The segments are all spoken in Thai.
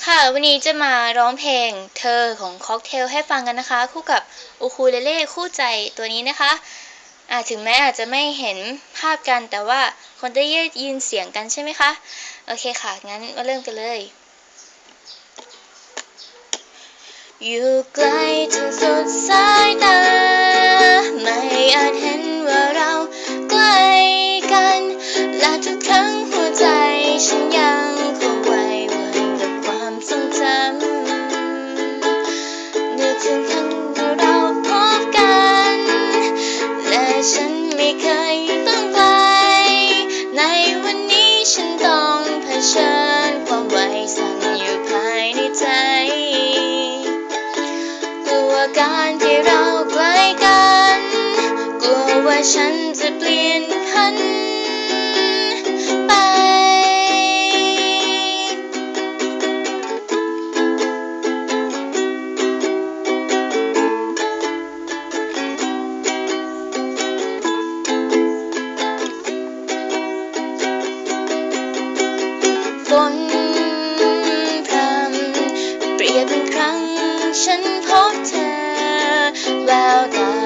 ค่ะ วันนี้จะมาร้องเพลงเธอของค็อกเทลให้ฟังกันนะคะ คู่กับอูคูเลเล่คู่ใจตัวนี้นะคะอาถึงแม้อาจจะไม่เห็นภาพกันแต่ว่าคนได้ยินเสียงกันใช่ไหมคะ โอเคค่ะ งั้นมาเริ่มกันเลย อยู่ไกลจนสุดสายตา ไม่ ไม่เคยต้องไกลในวันนี้ฉันต้องเผชิญความไหวสั่นอยู่ภายในใจกลัวการที่เราใกล้กัน กลัวว่าฉันจะเปลี่ยนพันำเปรียเป็นครั้งฉันพบเธอแววตา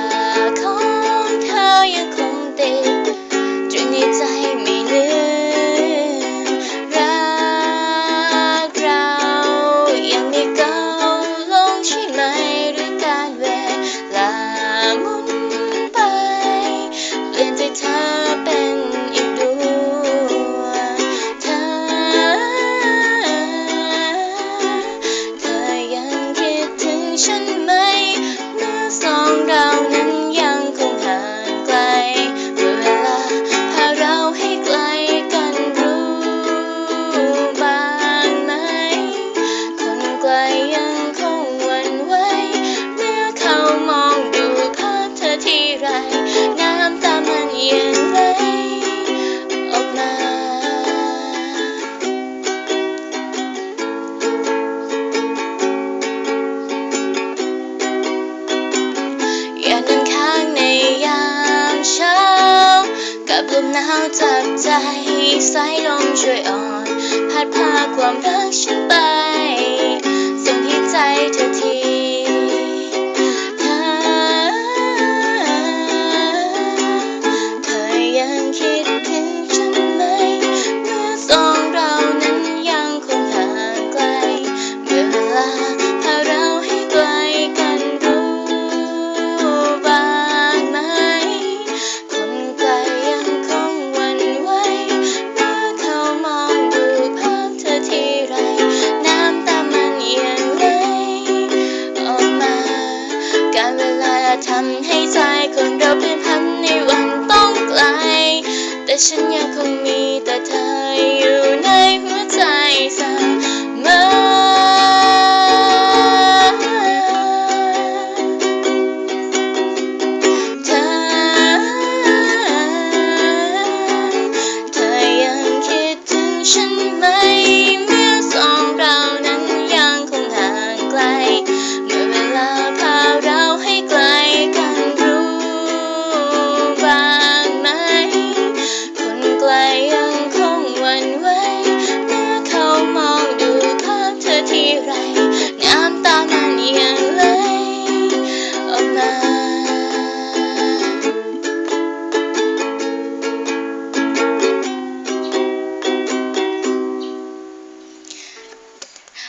กับลมหนาวจับใจสายลมช่วยอ่อน พัดพาความรักฉันไป ส่งให้ใจเธอที เวลาทำให้ใจคนเราเปลี่ยนพันในวันต้องไกล แต่ฉันยังคงมีแต่เธออยู่ในหัวใจเสมอเธอเธอยังคิดถึงฉันไหม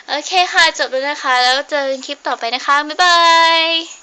โอเคค่ะ จบแล้วนะคะ แล้วเจอกันคลิปต่อไปนะคะ บ๊ายบาย